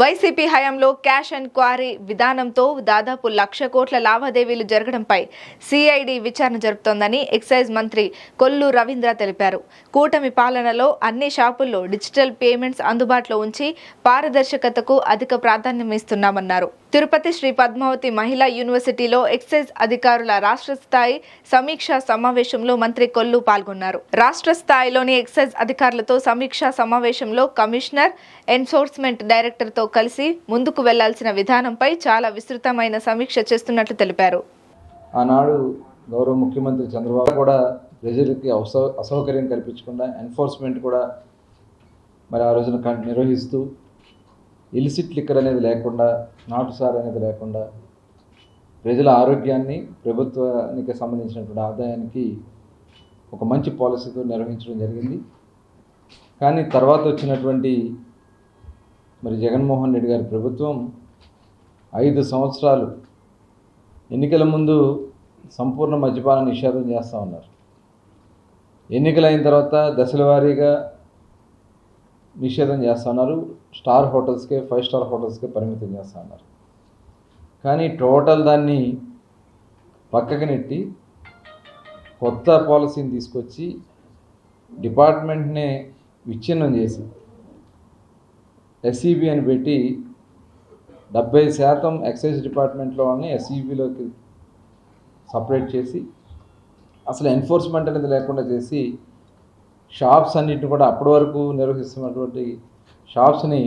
YCP హయాంలో cash and quarry విధానంతో దాదాపు లక్ష కోట్ల లావాదేవీలు జరగడంపై సిఐడి విచారణ జరుపుతోందని ఎక్సైజ్ మంత్రి కొల్లు రవీంద్ర తెలిపారు. కూటమి పాలనలో అన్ని షాపుల్లో డిజిటల్ పేమెంట్స్ అందుబాటులో ఉంచి పారదర్శకతకు అధిక ప్రాధాన్యం ఇస్తున్నామన్నారు. తిరుపతి శ్రీ పద్మావతి మహిళా యూనివర్సిటీలో ఎక్సైజ్ అధికారుల రాష్ట్ర స్థాయి సమీక్షా సమావేశంలో మంత్రి కొల్లు పాల్గొన్నారు. రాష్ట్ర స్థాయిలోని ఎక్సైజ్ అధికారులతో సమీక్షా సమావేశంలో కమిషనర్ ఎన్ఫోర్స్మెంట్ డైరెక్టర్తో కలిసి ముందుకు వెళ్ళాల్సిన విధానంపై చాలా విస్తృతమైన సమీక్ష చేస్తున్నట్లు తెలిపారు. ఆనాడు గౌరవ ముఖ్యమంత్రి చంద్రబాబు కూడా ప్రజలకి అసౌకర్యం కల్పించకుండా ఎన్ఫోర్స్మెంట్ కూడా మరి ఆ రోజున నిర్వహిస్తూ ఇలిసిట్ లిక్కర్ అనేది లేకుండా నాటుసార్ అనేది లేకుండా ప్రజల ఆరోగ్యాన్ని ప్రభుత్వానికి సంబంధించినటువంటి ఆదాయానికి ఒక మంచి పాలసీతో నిర్వహించడం జరిగింది. కానీ తర్వాత వచ్చినటువంటి మరి జగన్మోహన్ రెడ్డి గారి ప్రభుత్వం ఐదు సంవత్సరాలు ఎన్నికల ముందు సంపూర్ణ మద్యపాన నిషేధం చేస్తూ ఉన్నారు. ఎన్నికలైన తర్వాత దశల వారీగా నిషేధం చేస్తున్నారు. స్టార్ హోటల్స్కే ఫైవ్ స్టార్ హోటల్స్కే పరిమితం చేస్తున్నారు. కానీ టోటల్ దాన్ని పక్కకు నెట్టి కొత్త పాలసీని తీసుకొచ్చి డిపార్ట్మెంట్నే విచ్ఛిన్నం చేసి ఎస్ఈబి అని పెట్టి డెబ్బై శాతం ఎక్సైజ్ డిపార్ట్మెంట్లో వాళ్ళని ఎస్ఈబిలోకి సపరేట్ చేసి అసలు ఎన్ఫోర్స్మెంట్ అనేది లేకుండా చేసి షాప్స్ అన్నింటిని కూడా అప్పటి వరకు నిర్వహిస్తున్నటువంటి షాప్స్ని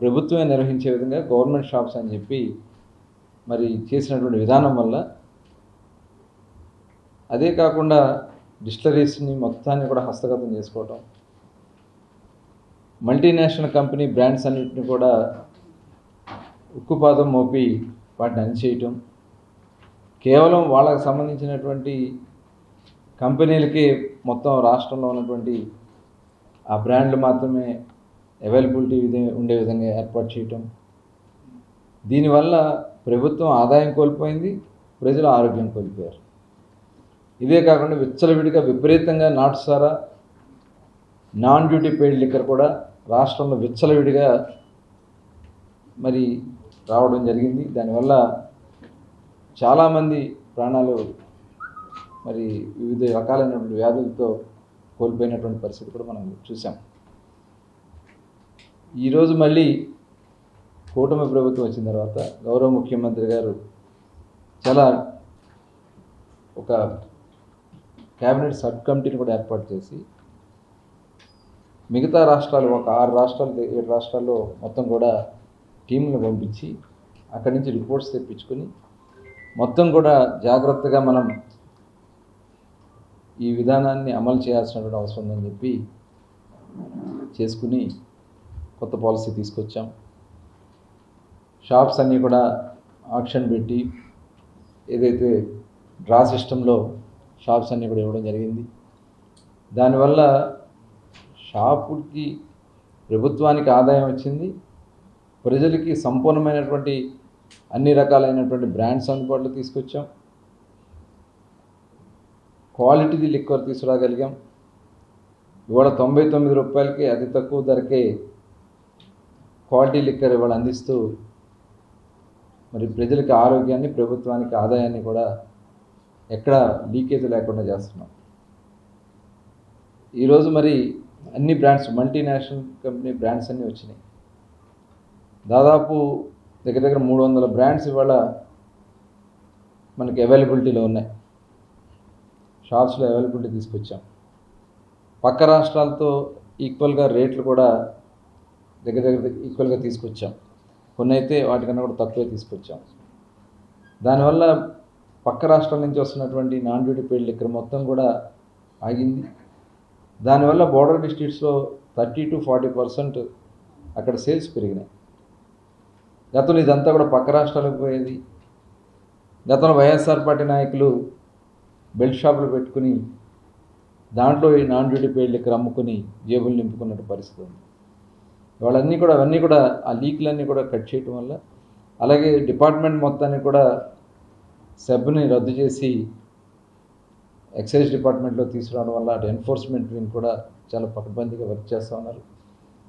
ప్రభుత్వమే నిర్వహించే విధంగా గవర్నమెంట్ షాప్స్ అని చెప్పి మరి చేసినటువంటి విధానం వల్ల అదే కాకుండా డిస్టలరీస్ని మొత్తాన్ని కూడా హస్తగతం చేసుకోవటం మల్టీనేషనల్ కంపెనీ బ్రాండ్స్ అన్నిటిని కూడా ఉక్కుపాదం మోపి వాటిని అణిచేయటం కేవలం వాళ్ళకి సంబంధించినటువంటి కంపెనీలకి మొత్తం రాష్ట్రంలో ఉన్నటువంటి ఆ బ్రాండ్లు మాత్రమే అవైలబిలిటీ విధ- ఉండే విధంగా ఏర్పాటు చేయటం. దీనివల్ల ప్రభుత్వం ఆదాయం కోల్పోయింది ప్రజలు ఆరోగ్యం కోల్పోయారు. ఇదే కాకుండా విచ్చలవిడిగా విపరీతంగా నాటుసారా నాన్ డ్యూటీ పెయిడ్ లిక్కర్ కూడా రాష్ట్రంలో విచ్చలవిడిగా మరి రావడం జరిగింది. దానివల్ల చాలామంది ప్రాణాలు మరి వివిధ రకాలైనటువంటి వ్యాధులతో కోల్పోయినటువంటి పరిస్థితి కూడా మనం చూసాం ఈరోజు మళ్ళీ కూటమి ప్రభుత్వం వచ్చిన తర్వాత గౌరవ ముఖ్యమంత్రి గారు చాలా ఒక క్యాబినెట్ సబ్ కమిటీని కూడా ఏర్పాటు చేసి మిగతా రాష్ట్రాలు ఒక ఆరు రాష్ట్రాలు ఏడు రాష్ట్రాల్లో మొత్తం కూడా టీంలు పంపించి అక్కడి నుంచి రిపోర్ట్స్ తెప్పించుకొని మొత్తం కూడా జాగ్రత్తగా మనం ఈ విధానాన్ని అమలు చేయాల్సినటువంటి అవసరం ఉందని చెప్పి చేసుకుని కొత్త పాలసీ తీసుకొచ్చాం. షాప్స్ అన్నీ కూడా ఆప్షన్ పెట్టి ఏదైతే డ్రా సిస్టంలో షాప్స్ అన్నీ కూడా ఇవ్వడం జరిగింది. దానివల్ల షాపుకి ప్రభుత్వానికి ఆదాయం వచ్చింది. ప్రజలకి సంపూర్ణమైనటువంటి అన్ని రకాలైనటువంటి బ్రాండ్స్ అందుబాటులో తీసుకొచ్చాం. క్వాలిటీది లిక్వర్ తీసుకురాగలిగాం. ఇవాళ తొంభై తొమ్మిది రూపాయలకి అతి తక్కువ ధరకే క్వాలిటీ లిక్కర్ ఇవాళ అందిస్తూ మరి ప్రజలకి ఆరోగ్యాన్ని ప్రభుత్వానికి ఆదాయాన్ని కూడా ఎక్కడ లీకేజ్ లేకుండా చేస్తున్నాం. ఈరోజు మరి అన్ని బ్రాండ్స్ మల్టీనేషనల్ కంపెనీ బ్రాండ్స్ అన్నీ వచ్చినాయి. దాదాపు దగ్గర దగ్గర మూడు వందల బ్రాండ్స్ ఇవాళ మనకి అవైలబిలిటీలో ఉన్నాయి. షాప్స్లో అవైలబిలిటీ తీసుకొచ్చాం. పక్క రాష్ట్రాలతో ఈక్వల్గా రేట్లు కూడా దగ్గర దగ్గర ఈక్వల్గా తీసుకొచ్చాం. కొన్ని అయితే వాటికన్నా కూడా తక్కువే తీసుకొచ్చాం. దానివల్ల పక్క రాష్ట్రాల నుంచి వస్తున్నటువంటి నాన్ డ్యూటీ పెయిడ్ లిక్కర్ మొత్తం కూడా ఆగింది. దానివల్ల బోర్డర్ డిస్ట్రిక్ట్స్లో థర్టీ టు ఫార్టీ పర్సెంట్ అక్కడ సేల్స్ పెరిగినాయి. గతంలో ఇదంతా కూడా పక్క రాష్ట్రాలకు పోయేది. గతంలో వైఎస్ఆర్ పార్టీ నాయకులు బెల్ట్ షాపులు పెట్టుకుని దాంట్లో ఈ నాన్ డ్యూటీ పెయిడ్ లిక్కర్ అమ్ముకుని జేబులు నింపుకున్నట్టు పరిస్థితి ఉంది. వాళ్ళన్నీ కూడా అవన్నీ కూడా ఆ లీక్లన్నీ కూడా కట్ చేయటం వల్ల అలాగే డిపార్ట్మెంట్ మొత్తాన్ని కూడా సబ్ని రద్దు చేసి ఎక్సైజ్ డిపార్ట్మెంట్లో తీసుకురావడం వల్ల అటు ఎన్ఫోర్స్మెంట్ వింగ్ కూడా చాలా పకడ్బందీగా వర్క్ చేస్తూ ఉన్నారు.